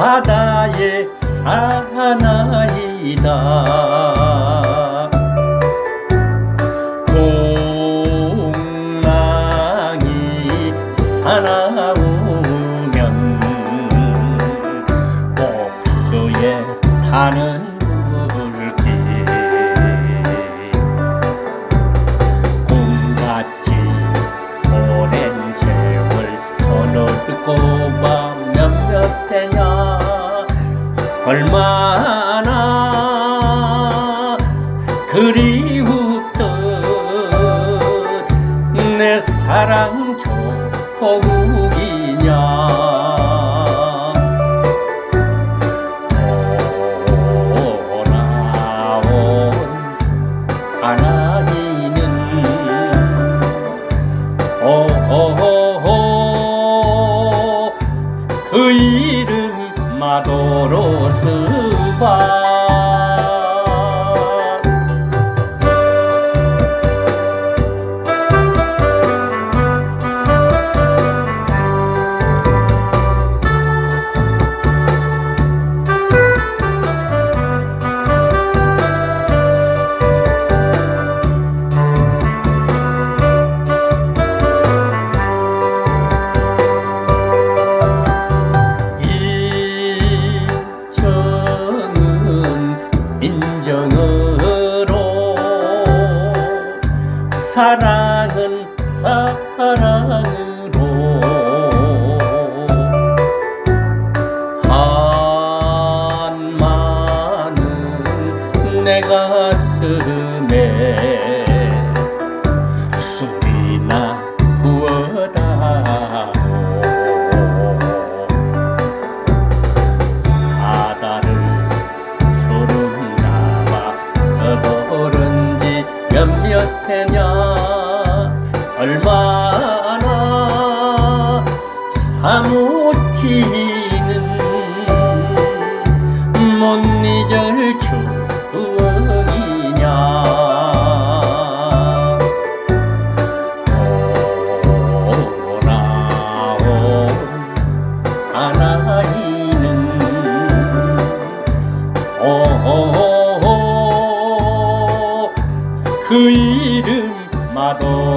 나의 사나이다. 동랑이 사나우면 복수에 타는 얼마나 그리웠던 내 사랑 조국이냐. 돌아온 사나이는 오호호호 그이 름 마도로스바 사랑은 사랑으 해냐 얼마나 사무치는 못 잊을 추 그 이름 마도로스바